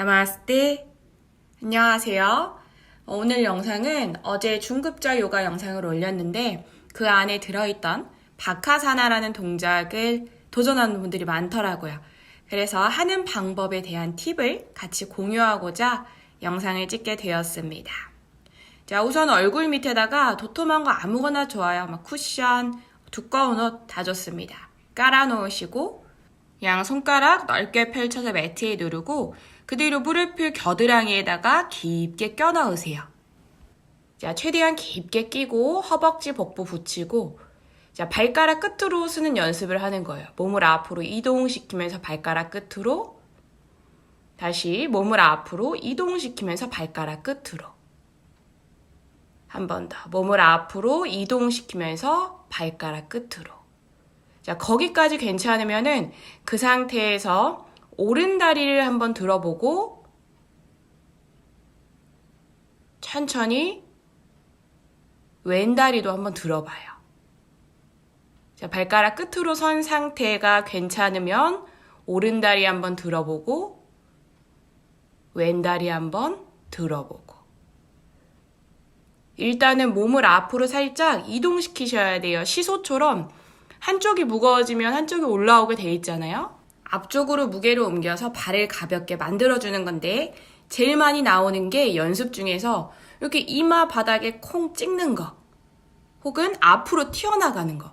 나마스테. 안녕하세요. 어, 오늘 영상은 어제 중급자 요가 영상을 올렸는데 그 안에 들어있던 바카사나라는 동작을 도전하는 분들이 많더라고요. 그래서 하는 방법에 대한 팁을 같이 공유하고자 영상을 찍게 되었습니다. 자, 우선 얼굴 밑에다가 도톰한 거 아무거나 좋아요. 막 쿠션, 두꺼운 옷 다 좋습니다. 깔아놓으시고 양 손가락 넓게 펼쳐서 매트에 누르고 그대로 무릎을 겨드랑이에다가 깊게 껴 넣으세요. 자, 최대한 깊게 끼고 허벅지 복부 붙이고 자, 발가락 끝으로 쓰는 연습을 하는 거예요. 몸을 앞으로 이동시키면서 발가락 끝으로 다시 몸을 앞으로 이동시키면서 발가락 끝으로 한 번 더 몸을 앞으로 이동시키면서 발가락 끝으로 자, 거기까지 괜찮으면은 그 상태에서 오른 다리를 한번 들어보고 천천히 왼 다리도 한번 들어봐요. 자, 발가락 끝으로 선 상태가 괜찮으면 오른 다리 한번 들어보고 왼 다리 한번 들어보고 일단은 몸을 앞으로 살짝 이동시키셔야 돼요. 시소처럼 한쪽이 무거워지면 한쪽이 올라오게 돼 있잖아요. 앞쪽으로 무게를 옮겨서 발을 가볍게 만들어주는 건데 제일 많이 나오는 게 연습 중에서 이렇게 이마 바닥에 콩 찍는 거 혹은 앞으로 튀어나가는 거.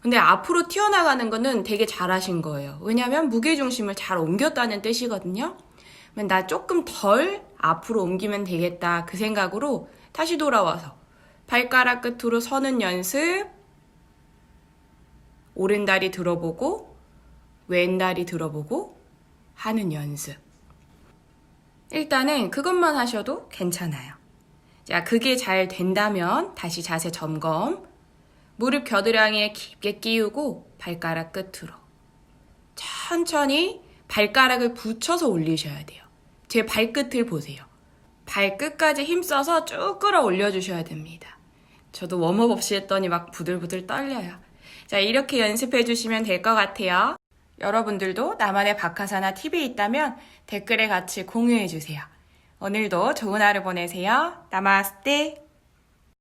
근데 앞으로 튀어나가는 거는 되게 잘하신 거예요. 왜냐면 무게중심을 잘 옮겼다는 뜻이거든요. 나 조금 덜 앞으로 옮기면 되겠다 그 생각으로 다시 돌아와서 발가락 끝으로 서는 연습 오른 다리 들어보고 왼 다리 들어보고 하는 연습. 일단은 그것만 하셔도 괜찮아요. 자, 그게 잘 된다면 다시 자세 점검. 무릎 겨드랑이에 깊게 끼우고 발가락 끝으로. 천천히 발가락을 붙여서 올리셔야 돼요. 제 발끝을 보세요. 발끝까지 힘써서 쭉 끌어 올려주셔야 됩니다. 저도 웜업 없이 했더니 막 부들부들 떨려요. 자, 이렇게 연습해 주시면 될 것 같아요. 여러분들도 나만의 박하사나 팁이 있다면 댓글에 같이 공유해 주세요. 오늘도 좋은 하루 보내세요. 나마스테.